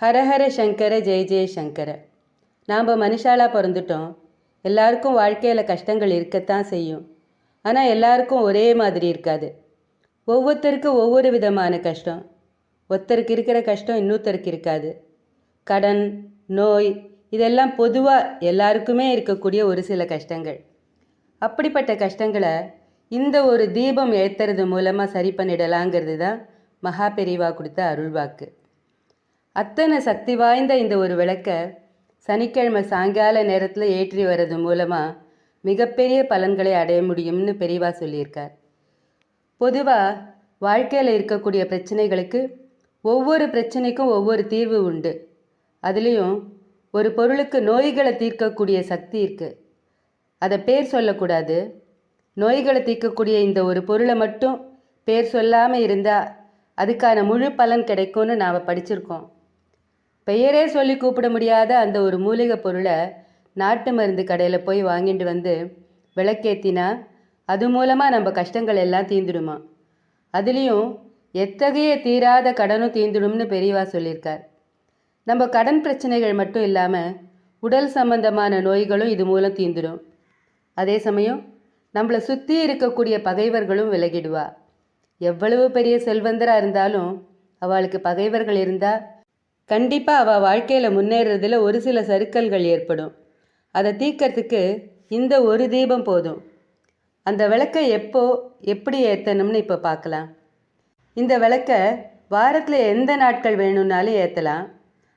ஹரஹர சங்கர ஜெய ஜெய சங்கர. நாம் மனுஷாலாக பிறந்துட்டோம். எல்லாருக்கும் வாழ்க்கையில் கஷ்டங்கள் இருக்கத்தான் செய்யும். ஆனால் எல்லாருக்கும் ஒரே மாதிரி இருக்காது. ஒவ்வொருத்தருக்கும் ஒவ்வொரு விதமான கஷ்டம். ஒருத்தருக்கு இருக்கிற கஷ்டம் இன்னொருத்தருக்கு இருக்காது. கடன் நோய் இதெல்லாம் பொதுவாக எல்லாருக்குமே இருக்கக்கூடிய ஒரு சில கஷ்டங்கள். அப்படிப்பட்ட கஷ்டங்களை இந்த ஒரு தீபம் ஏற்றுறது மூலமாக சரி பண்ணிடலாங்கிறது தான் மகா பெரிவா கொடுத்த அருள்வாக்கு. அத்தனை சக்தி வாய்ந்த இந்த ஒரு விளக்க சனிக்கிழமை சாயங்கால நேரத்தில் ஏற்றி வர்றது மூலமாக மிகப்பெரிய பலன்களை அடைய முடியும்னு பெரியவா சொல்லியிருக்கார். பொதுவாக வாழ்க்கையில் இருக்கக்கூடிய பிரச்சனைகளுக்கு ஒவ்வொரு பிரச்சனைக்கும் ஒவ்வொரு தீர்வு உண்டு. அதுலேயும் ஒரு பொருளுக்கு நோய்களை தீர்க்கக்கூடிய சக்தி இருக்குது அதை பேர் சொல்லக்கூடாது. நோய்களை தீர்க்கக்கூடிய இந்த ஒரு பொருளை மட்டும் பேர் சொல்லாமல் இருந்தால் அதுக்கான முழு பலன் கிடைக்கும்னு நாம் படிச்சிருக்கோம். பெயரே சொல்லி கூப்பிட முடியாத அந்த ஒரு மூலிகை பொருளை நாட்டு மருந்து கடையில் போய் வாங்கிட்டு வந்து விளக்கேற்றினா அது மூலமாக நம்ம கஷ்டங்கள் எல்லாம் தீந்துடுமா? அதுலேயும் எத்தகைய தீராத கடனும் தீந்துடும்னு பெரியவா சொல்லியிருக்கார். நம்ம கடன் பிரச்சனைகள் மட்டும் இல்லாமல் உடல் சம்பந்தமான நோய்களும் இது மூலம் தீந்துடும். அதே சமயம் நம்மளை சுற்றி இருக்கக்கூடிய பகைவர்களும் விலகிடுவா. எவ்வளவு பெரிய செல்வந்தராக இருந்தாலும் அவளுக்கு பகைவர்கள் இருந்தால் கண்டிப்பாக அவள் வாழ்க்கையில் முன்னேறதுல ஒரு சில சறுக்கல்கள் ஏற்படும். அதை தீக்கிறதுக்கு இந்த ஒரு தீபம் போதும். அந்த விளக்கை எப்போ எப்படி ஏற்றணும்னு இப்போ பார்க்கலாம் இந்த விளக்கை வாரத்தில் எந்த நாட்கள் வேணும்னாலும் ஏற்றலாம்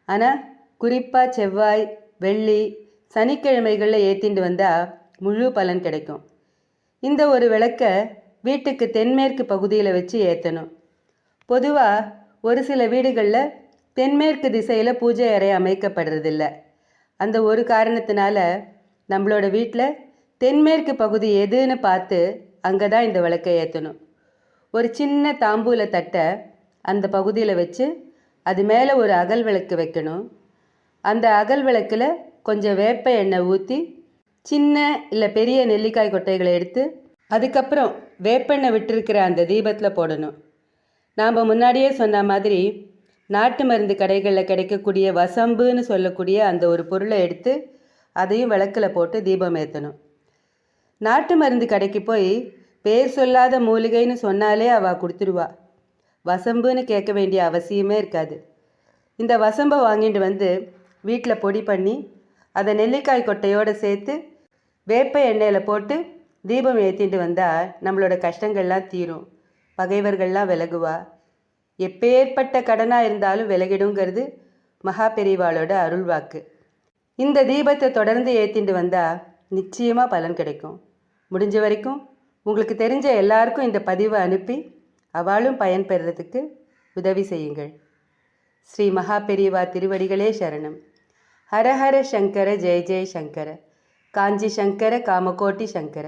ஆனால் குறிப்பாக செவ்வாய் வெள்ளி சனிக்கிழமைகளில் ஏற்றிட்டு வந்தால் முழு பலன் கிடைக்கும். இந்த ஒரு விளக்கை வீட்டுக்கு தென்மேற்கு பகுதியில் வச்சு ஏற்றணும் பொதுவாக ஒரு சில வீடுகளில் தென்மேற்கு திசையில் பூஜை அறை அமைக்கப்படுறதில்ல. அந்த ஒரு காரணத்தினால நம்மளோட வீட்டில் தென்மேற்கு பகுதி எதுன்னு பார்த்து அங்கே தான் இந்த விளக்கை ஏற்றணும் ஒரு சின்ன தாம்பூல தட்டை அந்த பகுதியில் வச்சு அது மேலே ஒரு அகல் விளக்கு வைக்கணும். அந்த அகல் விளக்கில் கொஞ்சம் வேப்ப எண்ணெய் ஊற்றி சின்ன இல்லை பெரிய நெல்லிக்காய் கொட்டைகளை எடுத்து அதுக்கப்புறம் வேப்பெண்ணெய் விட்டுருக்கிற அந்த தீபத்தில் போடணும். நாம் முன்னாடியே சொன்ன மாதிரி நாட்டு மருந்து கடைகளில் கிடைக்கக்கூடிய வசம்புன்னு சொல்லக்கூடிய அந்த ஒரு பொருளை எடுத்து அதையும் விளக்கில் போட்டு தீபம் ஏற்றணும் நாட்டு மருந்து கடைக்கு போய் பேர் சொல்லாத மூலிகைன்னு சொன்னாலே அவள் கொடுத்துருவா. வசம்புன்னு கேட்க வேண்டிய அவசியமே இருக்காது. இந்த வசம்பை வாங்கிட்டு வந்து வீட்டில் பொடி பண்ணி அதை நெல்லிக்காய் கொட்டையோடு சேர்த்து வேப்ப எண்ணெயில் போட்டு தீபம் ஏற்றிட்டு வந்தால் நம்மளோட கஷ்டங்கள்லாம் தீரும். பகைவர்கள்லாம் விலகுவா. எப்பேற்பட்ட கடனாக இருந்தாலும் விலகிடுங்கிறது மகா பெரிவாளோட அருள்வாக்கு இந்த தீபத்தை தொடர்ந்து ஏற்றிட்டு வந்தால் நிச்சயமாக பலன் கிடைக்கும். முடிஞ்ச வரைக்கும் உங்களுக்கு தெரிஞ்ச எல்லாருக்கும் இந்த பதிவை அனுப்பி அவளும் பயன் பெறுறதுக்கு உதவி செய்யுங்கள். ஸ்ரீ மகா பெரியவா திருவடிகளே சரணம். ஹரஹர சங்கர ஜெய ஜெய சங்கர. காஞ்சி சங்கர காமகோட்டி சங்கர.